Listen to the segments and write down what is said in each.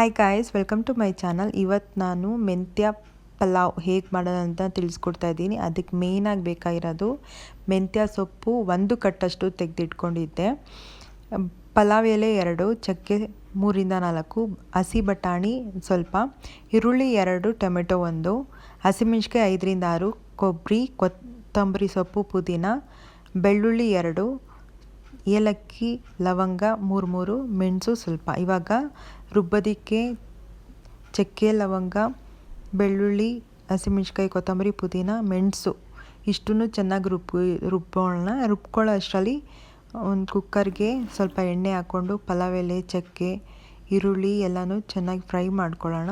Hi guys welcome to my channel ಇವತ್ತು ನಾನು ಮೆಂತ್ಯ ಪಲಾವ್ ಹೇಗೆ ಮಾಡೋದು ಅಂತ ತಿಳಿಸ್ಕೊಡ್ತಾ ಇದ್ದೀನಿ. ಅದಕ್ಕೆ ಮೇಯ್ನಾಗಿ ಬೇಕಾಗಿರೋದು ಮೆಂತ್ಯ ಸೊಪ್ಪು ಒಂದು ಕಟ್ಟಷ್ಟು ತೆಗೆದಿಟ್ಕೊಂಡಿದ್ದೆ. ಪಲಾವ್ ಎಲೆ ಎರಡು, ಚಕ್ಕೆ ಮೂರಿಂದ ನಾಲ್ಕು, ಹಸಿ ಬಟಾಣಿ ಸ್ವಲ್ಪ, ಈರುಳ್ಳಿ ಎರಡು, ಟೊಮೆಟೊ ಒಂದು ಹಸಿಮೆಣ್ಸಿಕಾಯಿ ಐದರಿಂದ ಆರು, ಕೊಬ್ಬರಿ, ಕೊತ್ತಂಬರಿ ಸೊಪ್ಪು ಪುದೀನ, ಬೆಳ್ಳುಳ್ಳಿ ಎರಡು ಏಲಕ್ಕಿ, ಲವಂಗ ಮೂರು ಮೂರು ಮೆಣಸು ಸ್ವಲ್ಪ. ಇವಾಗ ರುಬ್ಬೋದಕ್ಕೆ ಚಕ್ಕೆ, ಲವಂಗ, ಬೆಳ್ಳುಳ್ಳಿ ಹಸಿಮೆಣ್ಸಿಕಾಯಿ ಕೊತ್ತಂಬರಿ, ಪುದೀನ, ಮೆಣಸು ಇಷ್ಟನ್ನು ಚೆನ್ನಾಗಿ ರುಬ್ಬಿ ರುಬ್ಬೋಣ ರುಬ್ಕೊಳ್ಳೋ ಅಷ್ಟರಲ್ಲಿ ಒಂದು ಕುಕ್ಕರ್ಗೆ ಸ್ವಲ್ಪ ಎಣ್ಣೆ ಹಾಕ್ಕೊಂಡು ಪಲಾವ್ ಎಲೆ, ಚಕ್ಕೆ, ಈರುಳ್ಳಿ ಎಲ್ಲನೂ ಚೆನ್ನಾಗಿ ಫ್ರೈ ಮಾಡ್ಕೊಳ್ಳೋಣ.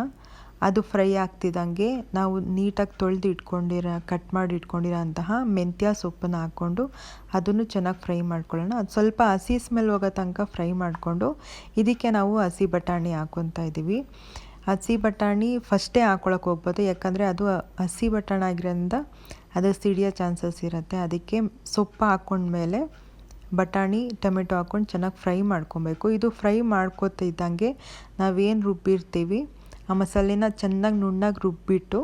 ಅದು ಫ್ರೈ ಆಗ್ತಿದ್ದಂಗೆ ನಾವು ನೀಟಾಗಿ ತೊಳೆದು ಇಟ್ಕೊಂಡಿರೋ, ಕಟ್ ಮಾಡಿ ಇಟ್ಕೊಂಡಿರೋ ಅಂತಹ ಮೆಂತ್ಯ ಸೊಪ್ಪನ್ನು ಹಾಕ್ಕೊಂಡು ಅದನ್ನು ಚೆನ್ನಾಗಿ ಫ್ರೈ ಮಾಡ್ಕೊಳ್ಳೋಣ. ಅದು ಸ್ವಲ್ಪ ಹಸಿ ಸ್ಮೆಲ್ ಹೋಗೋ ತನಕ ಫ್ರೈ ಮಾಡಿಕೊಂಡು ಇದಕ್ಕೆ ನಾವು ಹಸಿ ಬಟಾಣಿ ಹಾಕ್ಕೊತಾ ಇದ್ದೀವಿ. ಹಸಿ ಬಟಾಣಿ ಫಸ್ಟೇ ಹಾಕ್ಕೊಳಕ್ಕೆ ಹೋಗ್ಬೋದು, ಯಾಕಂದರೆ ಅದು ಹಸಿ ಬಟಾಣಿ ಆಗಿರೋದ್ರಿಂದ ಅದು ಸಿಡಿಯೋ ಚಾನ್ಸಸ್ ಇರುತ್ತೆ. ಅದಕ್ಕೆ ಸೊಪ್ಪು ಹಾಕ್ಕೊಂಡ್ಮೇಲೆ ಬಟಾಣಿ, ಟೊಮೆಟೊ ಹಾಕ್ಕೊಂಡು ಚೆನ್ನಾಗಿ ಫ್ರೈ ಮಾಡ್ಕೊಬೇಕು. ಇದು ಫ್ರೈ ಮಾಡ್ಕೊತಿದ್ದಂಗೆ ನಾವೇನು ರುಬ್ಬಿರ್ತೀವಿ ಆ ಮಸಾಲೆನ ಚೆನ್ನಾಗಿ ನುಣ್ಣಗೆ ರುಬ್ಬಿಟ್ಟು,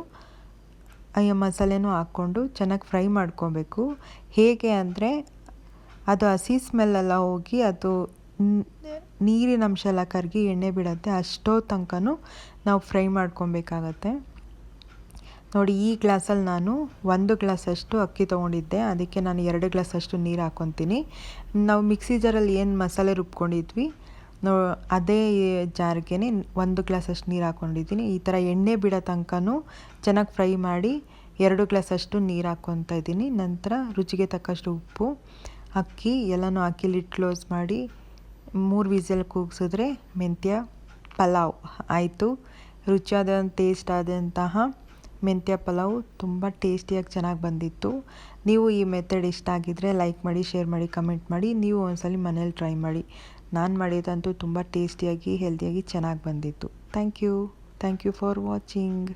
ಆ ಮಸಾಲೆನೂ ಹಾಕ್ಕೊಂಡು ಚೆನ್ನಾಗಿ ಫ್ರೈ ಮಾಡ್ಕೊಬೇಕು. ಹೇಗೆ ಅಂದರೆ, ಅದು ಹಸಿ ಸ್ಮೆಲ್ಲೆಲ್ಲ ಹೋಗಿ ಅದು ನೀರಿನ ಅಂಶ ಎಲ್ಲ ಕರಗಿ ಎಣ್ಣೆ ಬಿಡುತ್ತೆ ಅಷ್ಟೋ ತನಕನೂ ನಾವು ಫ್ರೈ ಮಾಡ್ಕೊಬೇಕಾಗತ್ತೆ. ನೋಡಿ, ಈ ಗ್ಲಾಸಲ್ಲಿ ನಾನು ಒಂದು ಗ್ಲಾಸಷ್ಟು ಅಕ್ಕಿ ತೊಗೊಂಡಿದ್ದೆ, ಅದಕ್ಕೆ ನಾನು ಎರಡು ಗ್ಲಾಸಷ್ಟು ನೀರು ಹಾಕ್ಕೊತೀನಿ. ನಾವು ಮಿಕ್ಸಿ ಜಾರಲ್ಲಿ ಏನು ಮಸಾಲೆ ರುಬ್ಕೊಂಡಿದ್ವಿ ನೋ, ಅದೇ ಜಾರ್ಗೆ ಒಂದು ಗ್ಲಾಸಷ್ಟು ನೀರು ಹಾಕ್ಕೊಂಡಿದ್ದೀನಿ ಈ ಥರ ಎಣ್ಣೆ ಬಿಡೋ ತನಕನೂ ಚೆನ್ನಾಗಿ ಫ್ರೈ ಮಾಡಿ ಎರಡು ಗ್ಲಾಸಷ್ಟು ನೀರು ಹಾಕ್ಕೊತಾ ಇದ್ದೀನಿ. ನಂತರ ರುಚಿಗೆ ತಕ್ಕಷ್ಟು ಉಪ್ಪು ಅಕ್ಕಿ, ಎಲ್ಲನೂ ಹಾಕಿ ಲಿಡ್ ಕ್ಲೋಸ್ ಮಾಡಿ ಮೂರು ವಿಸಲ್ ಕೂಗಿಸಿದ್ರೆ ಮೆಂತ್ಯ ಪಲಾವ್ ಆಯಿತು. ರುಚಿಯಾದ ಟೇಸ್ಟ್ ಆದಂತಹ ಮೆಂತ್ಯ ಪಲಾವ್ ತುಂಬ ಟೇಸ್ಟಿಯಾಗಿ ಚೆನ್ನಾಗಿ ಬಂದಿತ್ತು. ನೀವು ಈ ಮೆಥಡ್ ಇಷ್ಟ ಆಗಿದ್ದರೆ ಲೈಕ್ ಮಾಡಿ, ಶೇರ್ ಮಾಡಿ, ಕಮೆಂಟ್ ಮಾಡಿ. ನೀವು ಒಂದ್ಸಲ ಮನೇಲಿ ಟ್ರೈ ಮಾಡಿ. ನಾನು ಮಾಡಿದಂತೂ ತುಂಬ ಟೇಸ್ಟಿಯಾಗಿ ಹೆಲ್ದಿಯಾಗಿ ಚೆನ್ನಾಗಿ ಬಂದಿತ್ತು. Thank you thank you for watching